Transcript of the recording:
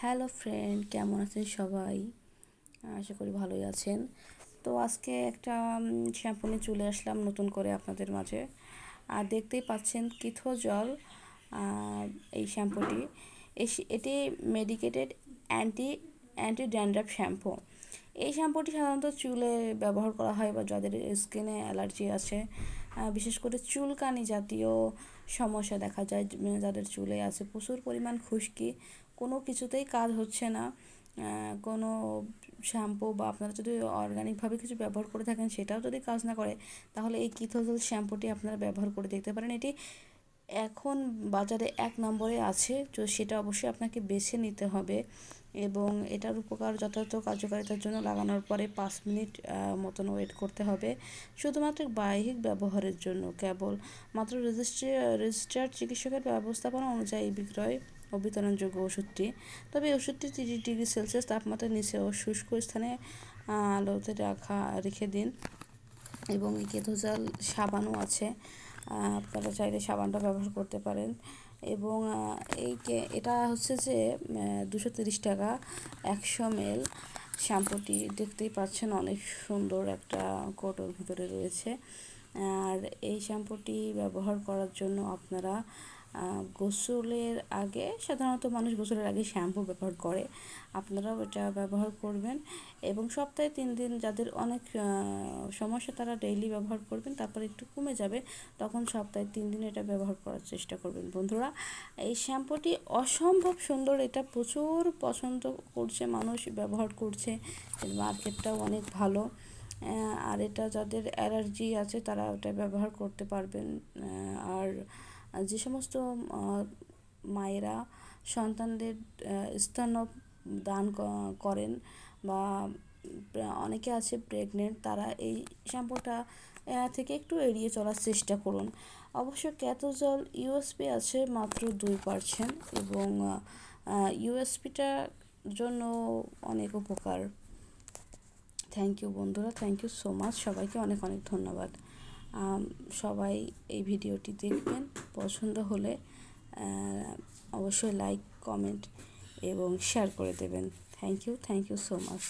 Hello friend কেমন আছেন সবাই? আশা করি ভালোই আছেন। তো আজকে একটা শ্যাম্পু নিয়ে চলে আসলাম নতুন করে আপনাদের মাঝে। আর দেখতেই পাচ্ছেন কিথো জল এই শ্যাম্পুটি এটি medicated anti anti dandruff shampoo এই শ্যাম্পুটি সাধারণত চুলে ব্যবহার করা হয় বা যাদের স্কিনে অ্যালার্জি আছে বিশেষ করে চুলকানি জাতীয় সমস্যা দেখা যায়, যাদের চুলে আছে প্রচুর পরিমাণ খুশকি কোনো কিছুতেই কাজ হচ্ছে না। কোনো শ্যাম্পু বা আপনারা যদি অর্গানিকভাবে কিছু ব্যবহার করে থাকেন সেটাও যদি কাজ না করে, তাহলে এই কিথোজল শ্যাম্পুটি আপনারা ব্যবহার করে দেখতে পারেন। এটি এখন বাজারে এক নম্বরে আছে, তো সেটা অবশ্যই আপনাকে বেছে নিতে হবে এবং এটার উপকার যথাযথ কার্যকারিতার জন্য লাগানোর পরে পাঁচ মিনিট মতন ওয়েট করতে হবে। শুধুমাত্র বাহ্যিক ব্যবহারের জন্য, কেবল মাত্র রেজিস্ট্রি রেজিস্টার্ড চিকিৎসকের ব্যবস্থাপনা অনুযায়ী বিক্রয় ও বিতরণযোগ্য ওষুধটি। তবে ওষুধটি তিরিশ ডিগ্রি সেলসিয়াস তাপমাত্রার নিচে ও শুষ্ক স্থানে আলোতে রাখা, রেখে দিন। এবং কেতোজাল সাবানও আছে। আপনারা চাইলে সাবানটা ব্যবহার করতে পারেন। এবং এই এটা হচ্ছে যে দুশো তিরিশ টাকা একশো মেল শ্যাম্পুটি। দেখতেই পাচ্ছেন অনেক সুন্দর একটা কোটোর ভিতরে রয়েছে। আর এই শ্যাম্পুটি ব্যবহার করার জন্য আপনারা গোসলের আগে, সাধারণত মানুষ গোসলের আগে শ্যাম্পু ব্যবহার করে। আপনারাও এটা ব্যবহার করবেন। এবং সপ্তাহে তিন দিন যাদের অনেক সমস্যা তারা ডেইলি ব্যবহার করবেন, তারপর একটু কমে যাবে, তখন সপ্তাহে তিন দিন এটা ব্যবহার করার চেষ্টা করবেন। বন্ধুরা, এই শ্যাম্পুটি অসম্ভব সুন্দর, এটা প্রচুর পছন্দ করছে, মানুষ ব্যবহার করছে। মার্কেটটাও অনেক ভালো। আর এটা যাদের অ্যালার্জি আছে, তারা ওটা ব্যবহার করতে পারবেন। আর যে সমস্ত মায়েরা সন্তানদের স্তন দান করেন বা অনেকে আছে প্রেগনেন্ট তারা এই শ্যাম্পুটা থেকে একটু এড়িয়ে চলার চেষ্টা করুন। অবশ্য ক্যাথোজল ইউএসপি আছে মাত্র দুই পার্সেন্ট এবং ইউএসপিটার জন্য অনেক উপকার। থ্যাংক ইউ বন্ধুরা থ্যাংক ইউ সো মাচ সবাইকে অনেক অনেক ধন্যবাদ। সবাই এই ভিডিওটি দেখবেন। পছন্দ হলে অবশ্যই লাইক কমেন্ট এবং শেয়ার করে দেবেন। Thank you thank you so much